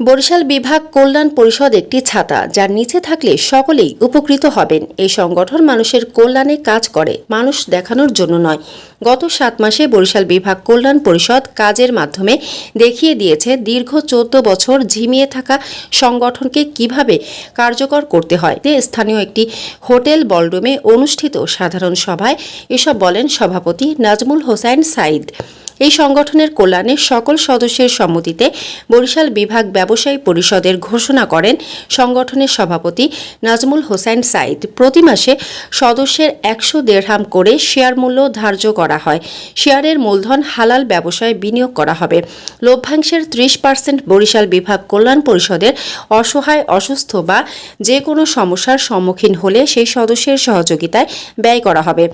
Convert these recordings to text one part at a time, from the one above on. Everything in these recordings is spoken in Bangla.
বরিশাল বিভাগ কল্যাণ পরিষদ একটি ছাতা, যার নিচে থাকলে সকলেই উপকৃত হবেন। এই সংগঠন মানুষের কল্যাণে কাজ করে, মানুষ দেখানোর জন্য নয়। গত সাত মাসে বরিশাল বিভাগ কল্যাণ পরিষদ কাজের মাধ্যমে দেখিয়ে দিয়েছে দীর্ঘ চোদ্দ বছর ঝিমিয়ে থাকা সংগঠনকে কীভাবে কার্যকর করতে হয়। স্থানীয় একটি হোটেল বলরুমে অনুষ্ঠিত সাধারণ সভায় এসব বলেন সভাপতি নাজমুল হোসাইন সাইদ এই সংগঠনের কল্যাণে সকল সদস্যের সম্মতিতে বরিশাল বিভাগ ব্যবসায়ী পরিষদের ঘোষণা করেন সংগঠনের সভাপতি নাজমুল হোসেন সাইদ। প্রতি মাসে সদস্যের একশো দেড়হাম করে শেয়ার মূল্য ধার্য করা হয়। শেয়ারের মূলধন হালাল ব্যবসায় বিনিয়োগ করা হবে। লভ্যাংশের ত্রিশ পার্সেন্ট বরিশাল বিভাগ কল্যাণ পরিষদের অসহায়, অসুস্থ বা যে কোনো সমস্যার সম্মুখীন হলে সেই সদস্যের সহযোগিতায় ব্যয় করা হবে।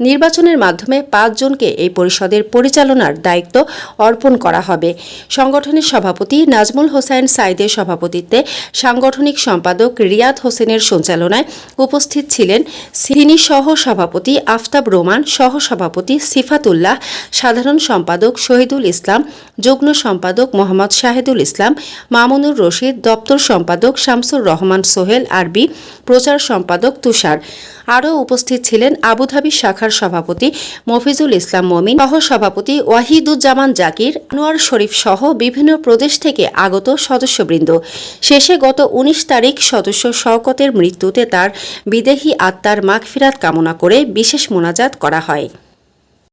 নির্বাচনের মাধ্যমে পাঁচজনকে এই পরিষদের পরিচালনার দায়িত্ব অর্পণ করা হবে। সংগঠনের সভাপতি নাজমুল হোসেন সাইদের সভাপতিত্বে সাংগঠনিক সম্পাদক রিয়াদ হোসেনের সঞ্চালনায় উপস্থিত ছিলেন সিনি সহ সভাপতি আফতাব রোমান সহ সভাপতি সিফাতুল্লাহ, সাধারণ সম্পাদক শহীদুল ইসলাম, যুগ্ম সম্পাদক মোহাম্মদ শাহেদুল ইসলাম, মামুনুর রশিদ, দপ্তর সম্পাদক শামসুর রহমান সোহেল আরবি, প্রচার সম্পাদক তুষার। আরও উপস্থিত ছিলেন আবুধাবি শাখার সভাপতি মফিজুল ইসলাম মমিন সহ সভাপতি ওয়াহিদুজ্জামান জাকির, আনোয়ার শরীফ সহ বিভিন্ন প্রদেশ থেকে আগত সদস্যবৃন্দ। শেষে গত উনিশ তারিখ সদস্য শওকতের মৃত্যুতে তার বিদেহী আত্মার মাগফিরাত কামনা করে বিশেষ মোনাজাত করা হয়।